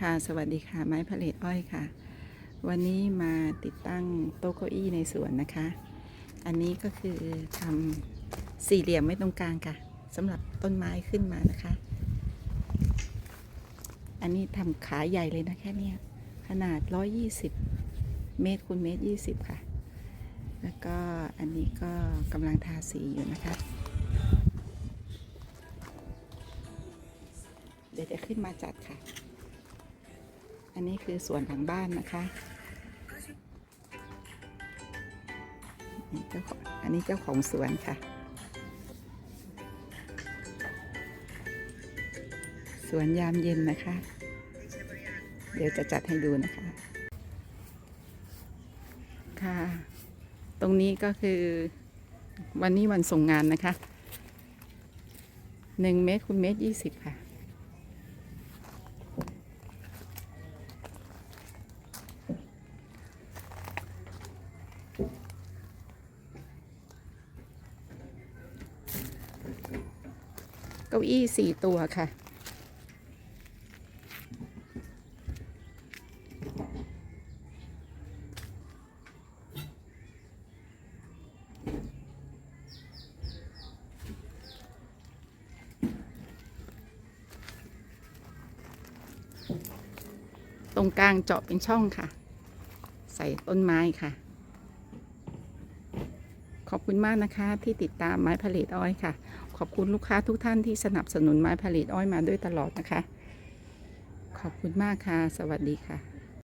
ค่ะ สวัสดีค่ะ ไม้ผลิตอ้อยค่ะ วันนี้มาติดตั้งโต๊ะเก้าอี้ในสวนนะคะ อันนี้ก็คือทำสี่เหลี่ยมไว้ตรงกลางค่ะสำหรับต้นไม้ขึ้นมานะคะ อันนี้ทำขาใหญ่เลยนะแค่นี้ขนาด 120 เมตรคูณเมตร 20 ค่ะ แล้วก็อันนี้ก็กำลังทาสีอยู่นะคะ เดี๋ยวจะขึ้นมาจัดค่ะ อันนี้คือส่วนหลังบ้านนะคะ อันนี้เจ้าของสวนค่ะ สวนยามเย็นนะคะ เดี๋ยวจะจัดให้ดูนะคะ ค่ะ ตรงนี้ก็คือวันนี้วันส่งงานนะคะหนึ่งเมตรคูณเมตรยี่สิบค่ะ เก้าอี้สี่ตัวค่ะ ตรงกลางเจาะเป็นช่องค่ะ ใส่ต้นไม้ค่ะ ขอบคุณมากนะคะที่ติดตามไม้ผลิตอ้อยค่ะ ขอบคุณลูกค้าทุกท่านที่สนับสนุนไม้ผลิตอ้อยมาด้วยตลอดนะคะ ขอบคุณมากค่ะ สวัสดีค่ะ